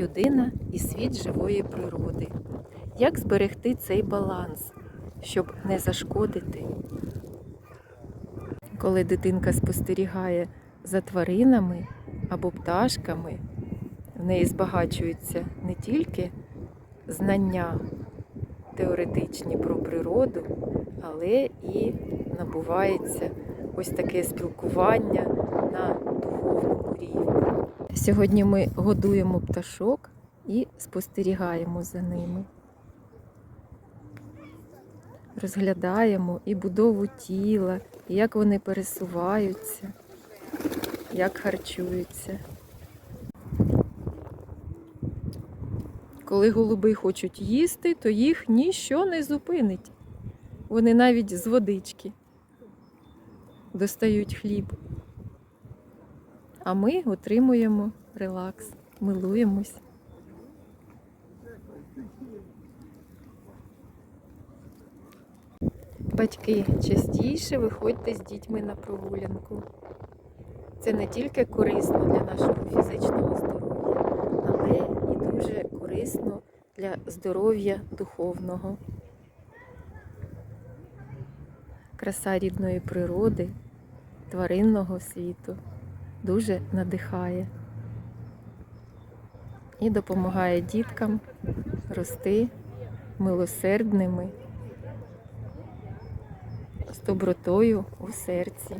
людина і світ живої природи. Як зберегти цей баланс, щоб не зашкодити? Коли дитинка спостерігає за тваринами або пташками, в неї збагачуються не тільки знання теоретичні про природу, але і набувається ось таке спілкування на. Сьогодні ми годуємо пташок і спостерігаємо за ними. Розглядаємо і будову тіла, і як вони пересуваються, як харчуються. Коли голуби хочуть їсти, то їх ніщо не зупинить. Вони навіть з водички достають хліб. А ми отримуємо релакс, милуємось. Батьки, частіше виходьте з дітьми на прогулянку. Це не тільки корисно для нашого фізичного здоров'я, але і дуже корисно для здоров'я духовного. Краса рідної природи, тваринного світу дуже надихає і допомагає діткам рости милосердними з добротою у серці.